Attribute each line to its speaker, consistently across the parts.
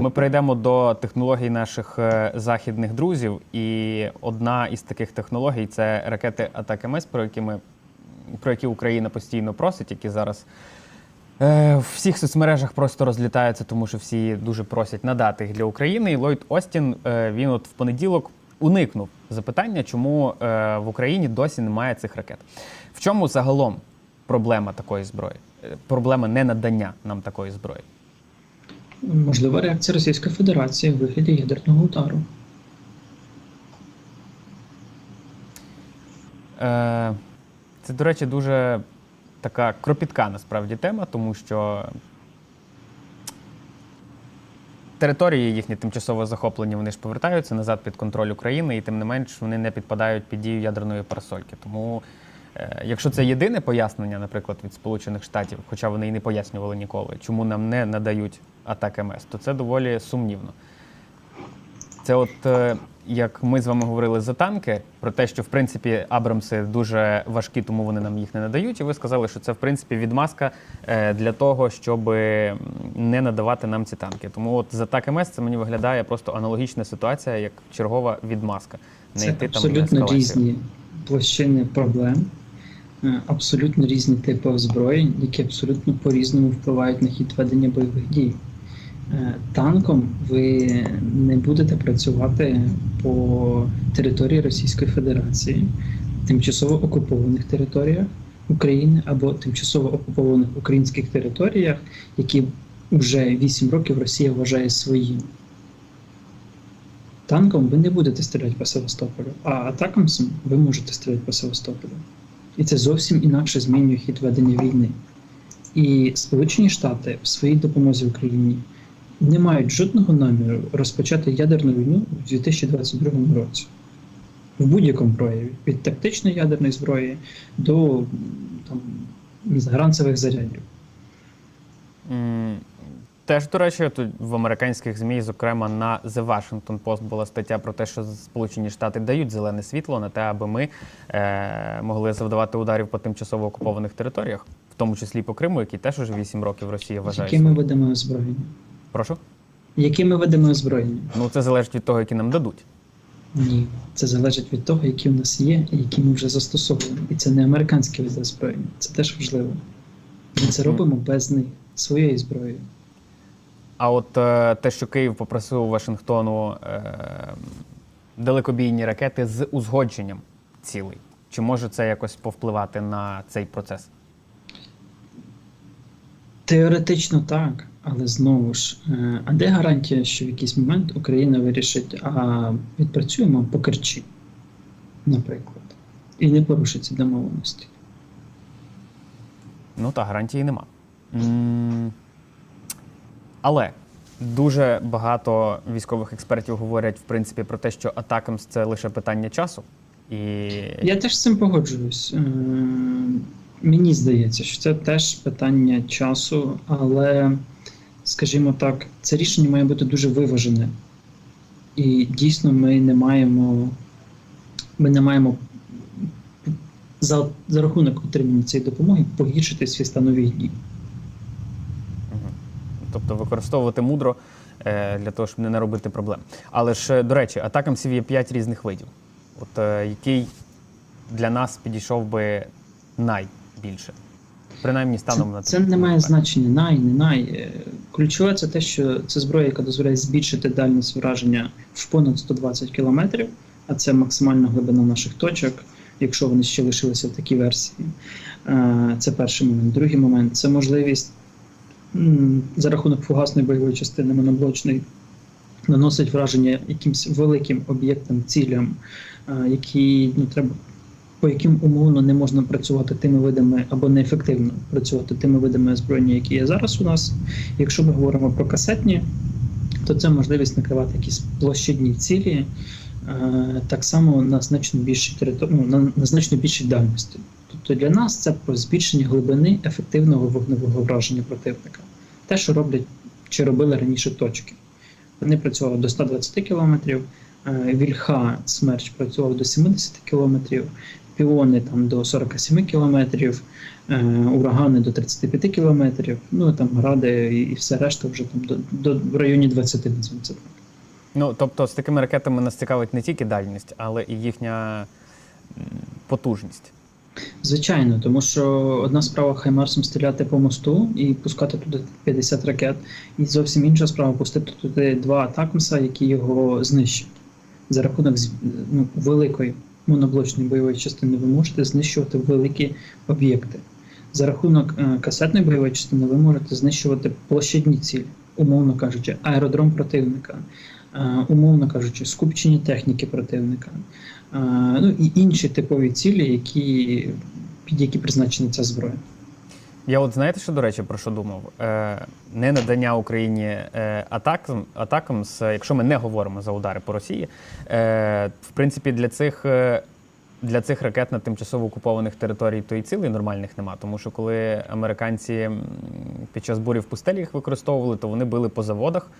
Speaker 1: Ми перейдемо до технологій наших е, західних друзів. І одна із таких технологій це ракети Атак МС, про які ми про які Україна постійно просить, які зараз е, в всіх соцмережах просто розлітаються, тому що всі дуже просять надати їх для України. І Ллойд Остін е, він от в понеділок уникнув запитання, чому е, в Україні досі немає цих ракет. В чому загалом проблема такої зброї? Е, Проблема ненадання нам такої зброї.
Speaker 2: Можлива реакція Російської Федерації у вигляді ядерного удару.
Speaker 1: Е, Це, до речі, дуже така кропітка насправді тема, тому що території їхні тимчасово захоплені, вони ж повертаються назад під контроль України, і тим не менш вони не підпадають під дію ядерної парасольки. Тому, якщо це єдине пояснення, наприклад, від Сполучених Штатів, хоча вони і не пояснювали ніколи, чому нам не надають атак МС, то це доволі сумнівно. Це от е, як ми з вами говорили за танки, про те, що в принципі Абрамси дуже важкі, тому вони нам їх не надають. І ви сказали, що це в принципі відмазка е, для того, щоб не надавати нам ці танки. Тому от за так МС це мені виглядає просто аналогічна ситуація, як чергова відмазка. Не
Speaker 2: Це
Speaker 1: йти
Speaker 2: абсолютно
Speaker 1: ескалацію.
Speaker 2: різні площини проблем, е, абсолютно різні типи озброєнь, які абсолютно по-різному впливають на хід ведення бойових дій. Е, Танком ви не будете працювати по території Російської Федерації, тимчасово окупованих територіях України або тимчасово окупованих українських територіях, які вже 8 років Росія вважає своїм. Танком ви не будете стріляти по Севастополю, а атакамсом ви можете стріляти по Севастополю. І це зовсім інакше змінює хід ведення війни. І Сполучені Штати в своїй допомозі Україні не мають жодного наміру розпочати ядерну війну у 2022 році. В будь-якому прояві від тактичної ядерної зброї до там, гранцевих зарядів.
Speaker 1: Теж, до речі, тут в американських ЗМІ, зокрема на The Washington Post була стаття про те, що Сполучені Штати дають зелене світло на те, аби ми е, могли завдавати ударів по тимчасово окупованих територіях, в тому числі по Криму, який теж уже 8 років Росія вважає.
Speaker 2: Які ми
Speaker 1: своїм.
Speaker 2: ведемо озброєння?
Speaker 1: Прошу?
Speaker 2: Які ми ведемо озброєння?
Speaker 1: Ну це залежить від того, які нам дадуть.
Speaker 2: Ні, це залежить від того, які в нас є і які ми вже застосовуємо. І це не американські види озброєння, це теж важливо. Ми це робимо без них, своєю зброєю.
Speaker 1: А от е, те, що Київ попросив у Вашингтону е, далекобійні ракети з узгодженням цілей, чи може це якось повпливати на цей процес?
Speaker 2: Теоретично так, але знову ж, е, а де гарантія, що в якийсь момент Україна вирішить, а відпрацюємо по Керчі, наприклад, і не порушить ці домовленості.
Speaker 1: Ну та гарантії нема. Але дуже багато військових експертів говорять в принципі про те, що атакам це лише питання часу. І
Speaker 2: Я теж з цим погоджуюсь. Е, Мені здається, що це теж питання часу, але, скажімо так, це рішення має бути дуже виважене. І дійсно ми не маємо, ми не маємо за, за рахунок отримання цієї допомоги погіршити свій стан війні.
Speaker 1: Тобто використовувати мудро е, для того, щоб не наробити проблем. Але ж, е, до речі, атакам є 5 різних видів. От е, який для нас підійшов би найбільше? Принаймні станом на
Speaker 2: Це, це не має значення най, не най. Ключове це те, що це зброя, яка дозволяє збільшити дальність враження в понад 120 кілометрів, а це максимальна глибина наших точок, якщо вони ще лишилися в такій версії. Це перший момент. Другий момент це можливість за рахунок фугасної бойової частини моноблочної наносить враження якимсь великим об'єктам, цілям, е, які ну, треба по яким умовно не можна працювати тими видами або неефективно працювати тими видами озброєння, які є зараз у нас. Якщо ми говоримо про касетні, то це можливість накривати якісь площадні цілі, е, так само на значно більшій територ... ну, на значно більшій дальності. Тобто для нас це про збільшення глибини ефективного вогневого враження противника. Те, що роблять чи робили раніше точки. Вони працювали до 120 кілометрів, е, Вільха Смерч працював до 70 кілометрів. шкорпіони там до 47 кілометрів, е, урагани до 35 кілометрів, ну там гради і, все решта вже там до, до в районі 20 назвемо це так.
Speaker 1: Ну, тобто з такими ракетами нас цікавить не тільки дальність, але і їхня потужність.
Speaker 2: Звичайно, тому що одна справа Хаймарсом стріляти по мосту і пускати туди 50 ракет, і зовсім інша справа пустити туди два атакмса, які його знищать. За рахунок ну, великої моноблочної бойової частини ви можете знищувати великі об'єкти. За рахунок е, касетної бойової частини ви можете знищувати площадні цілі, умовно кажучи, аеродром противника, умовно кажучи, скупчення техніки противника. Е, ну і інші типові цілі, які, під які призначена ця зброя.
Speaker 1: Я от знаєте, що, до речі, про що думав? Е, не надання Україні е, атакам, з, якщо ми не говоримо за удари по Росії, е, в принципі, для цих. е, Для цих ракет на тимчасово окупованих територій то і цілей нормальних нема. Тому що коли американці під час бурі в пустелі їх використовували, то вони били по заводах, е,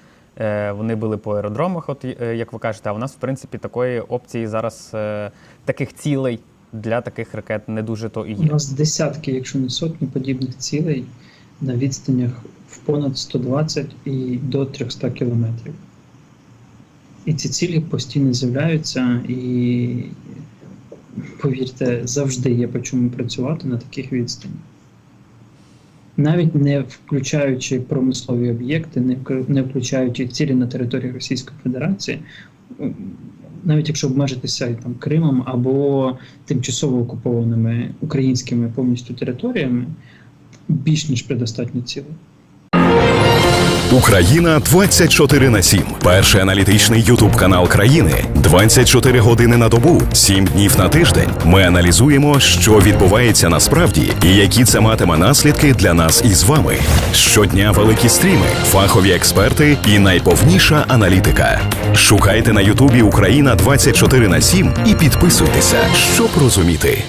Speaker 1: вони били по аеродромах, от е, як ви кажете. А у нас, в принципі, такої опції зараз е, таких цілей для таких ракет не дуже то і
Speaker 2: У нас десятки, якщо не сотні подібних цілей на відстанях в понад 120 і до 300 кілометрів. І ці цілі постійно з'являються, і повірте, завжди є по чому працювати на таких відстанях. Навіть не включаючи промислові об'єкти, не вк- включаючи цілі на території Російської Федерації, навіть якщо обмежитися там Кримом або тимчасово окупованими українськими повністю територіями, більш ніж предостатньо цілей.
Speaker 3: Україна 24 на 7. Перший аналітичний ютуб канал країни. 24 години на добу, 7 днів на тиждень. Ми аналізуємо, що відбувається насправді і які це матиме наслідки для нас із вами. Щодня великі стріми, фахові експерти і найповніша аналітика. Шукайте на Ютубі Україна 24 на 7 і підписуйтеся, щоб розуміти.